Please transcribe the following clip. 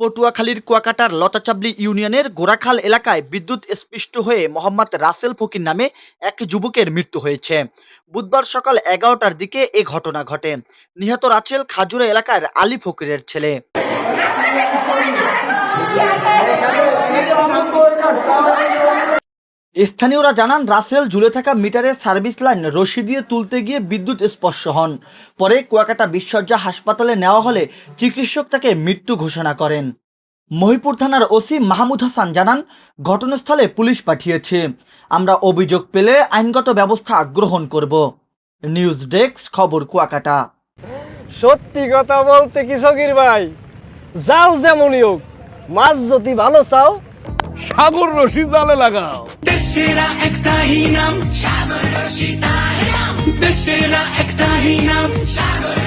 পটুয়াখালীর কুয়াকাটার লতাচাবলি ইউনিয়নের গোরাখাল এলাকায় বিদ্যুৎ স্পৃষ্ট হয়ে মোহাম্মদ রাসেল ফকির নামে এক যুবকের মৃত্যু হয়েছে বুধবার সকাল এগারোটার দিকে এ ঘটনা ঘটে নিহত রাসেল খাজুরা এলাকার আলী ফকিরের ছেলে স্থানীয়রা জানান, রাসেল ঝুলে থাকা মিটারের সার্ভিস লাইন রশি দিয়ে তুলতে গিয়ে বিদ্যুৎ স্পর্শ হন। পরে কুয়াকাটা বিশ্বজ্জা হাসপাতালে নেওয়া হলে চিকিৎসক তাকে মৃত্যু ঘোষণা করেন। মহিপুর থানার ওসি মাহমুদ হাসান জানান, ঘটনাস্থলে পুলিশ পাঠিয়েছে। আমরা অভিযোগ পেলে আইনগত ব্যবস্থা গ্রহণ করব। নিউজ ডেস্ক, খবর কুয়াকাটা। সত্যি কথা বলতে কি ভাই? যাও যেমনই হোক, মাছ যদি ভালো চাও সাগর রশি জালে লাগাও। দেশেরা একটাই নাম সাগর রশিদার নাম। দেশেরা একটাই নাম সাগর